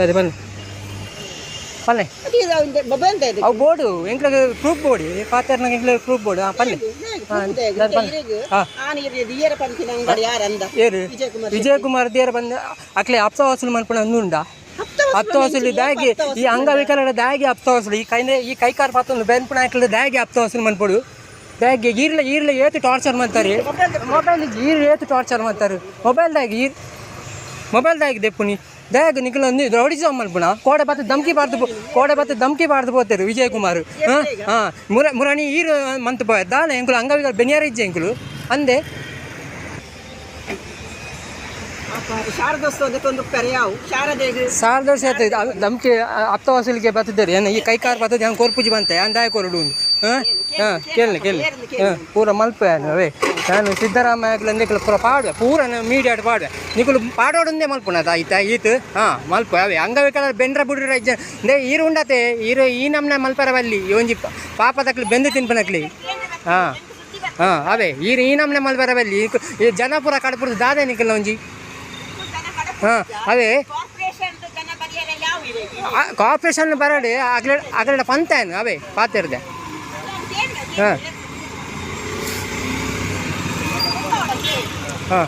ಅದೇ ಬನ್ನಿ ಪಲ್ಲೆ ಅವು ಬೋರ್ಡು ಎಂಕ್ಲಾಗ ಪ್ರೂಫ್ ಬೋರ್ಡ್ ಪಾತ್ರ ಎಂಕ್ಲಾಗ ಪ್ರೂಫ್ ಬೋರ್ಡ್? ಹಾಂ ಪಲ್ಲೆ ಏರು ವಿಜಯಕುಮಾರ್ ದೇರ ಬಂದ ಅಕ್ಲೆ ಅಪ್ಸ ವಸೂಲು ಮಾಡ್ಕೊಂಡು ಅಂದುಂಡ ಹತ್ತು ವಸೂಲಿ ದಾಗಿ ಈ ಅಂಗವಿಕಲರ ದಾಗಿ ಹತ್ತು ವಸೂಲಿ. ಈ ಕೈನೇ ಈ ಕೈಕಾರ ಪಾತ್ರ ಬೆನ್ಪುಣ ಹಾಕಲು ದಾಗಿ ಹತ್ತು ವಸೂಲಿ ಮನ್ಪಡು ದಾಗಿ ಈರ್ಲ ಈರ್ಲ ಏತು ಟಾರ್ಚರ್ ಮಾಡ್ತಾರೆ. ಮೊಬೈಲ್ ಈರ್ ಏತು ಟಾರ್ಚರ್ ಮಾಡ್ತಾರೆ. ಮೊಬೈಲ್ದಾಗ ಈರ್ ಮೊಬೈಲ್ದಾಗ ದೆಪ್ಪುನಿ. ದಯಕ್ಕೆ ನಿಖಿಲ್ ನೀವು ರೌಡಿಸಮ್ ಮಲ್ಪುಣ ಕೋಡೆ ಬತ್ತ ಧಮ್ಕಿ ಪಾಡ್ದು ಕೋಡೆ ಬತ್ತ ಧಮ್ಕಿ ಪಾಡ್ದು ಪೋತಾರೆ ವಿಜಯ್ ಕುಮಾರ್ ಹಾಂ ಹಾಂ ಮುರ ಮುರಾಣಿ ಈರು ಮಂತ್ ಪೋಯ ದಾಲೆ ಎಂಕುಲು ಅಂಗವಿಕಲ್ ಬೆನಿಯಾರ ಇಜ್ಜೆ ಎಂಕುಲು ಅಂದೆ. ಶಾರದೋತ್ಸವ ಧಮ್ಕಿ ಹತ್ತ ವಸೂಲಿಗೆ ಬತ್ತಿದ್ದಾರೆ ಏನು ಈ ಕೈಕಾರ್ ಬರ್ತದೆ ಹಂಗೆ ಕೋರ್ಪುಜಿ ಬಂತೆ ಅಂದಾಯ ಕೊರಡು ಹಾಂ ಹಾಂ ಕೇಳಲಿ ಕೇಳಲಿ ಹಾಂ ಪೂರ ಮಲ್ಪ ಅವೇ ನಾನು ಸಿದ್ದರಾಮಯ್ಯ ನಿಖಲು ಪೂರ ಪಾಡುವೆ, ಪೂರ ಮೀಡಿಯಾಟ್ ಪಾಡುವೆ. ನಿಕುಲು ಪಾಡೋಡಂದೇ ಮಲ್ಪುನದ ಆಯ್ತಾ ಈತು. ಹಾಂ, ಮಲ್ಪ, ಅವೇ ಅಂಗವಿಕಲ ಬೆಂಡ್ರ ಬಿಡ್ರ ದೇ, ಈರು ಉಂಡತೆ, ಈರು ಈ ನಮ್ನ ಮಲ್ಪರ ಬಲ್ಲಿ ಒಂಜಿ ಪಾಪದಕ್ಲಿ ಬೆಂದು ತಿನ್ಪನಕ್ಲಿ ಹಾಂ ಹಾಂ, ಅವೇ ಈರು ಈ ನಮ್ನೆ ಮಲ್ಪರವಲ್ಲಿ, ಈ ಜನಪುರ ಕಡಪುರದ ದಾದೆ ನಿಖಲ್ ಒಂಜಿ. ಹಾಂ, ಅವೇ ಕಾರ್ಪೊರೇಷನ್ ಬರಡೆ, ಅಗ್ಲ ಅಗ್ಲಡ ಪಂತಾಯನ್ ಅವೇ, ಪಾತಿರ್ದೆ. ಹಾಂ. ಹಾಂ.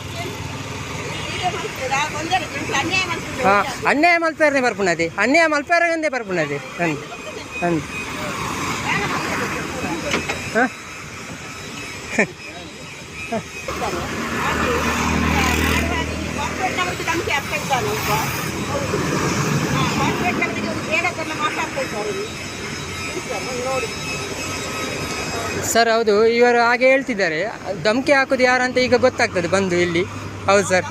ಹಾಂ ಅನ್ಯಾಯ ಮಲ್ಪೇರನೆ ಬರ್ಪುಣದೆ ಅನ್ಯಾಯ ಮಲ್ಪೇರಗಂದೆ ಬರ್ಪುಣದೆ ಅಂದ್ ಅಂದ್ ಹಾಂ. ಸರ್ ಹೌದು ಇವರು ಹಾಗೆ ಹೇಳ್ತಿದ್ದಾರೆ. ಧಮಕಿ ಹಾಕೋದು ಯಾರಂತ ಈಗ ಗೊತ್ತಾಗ್ತದೆ ಬಂದು ಇಲ್ಲಿ. ಹೌದು ಸರ್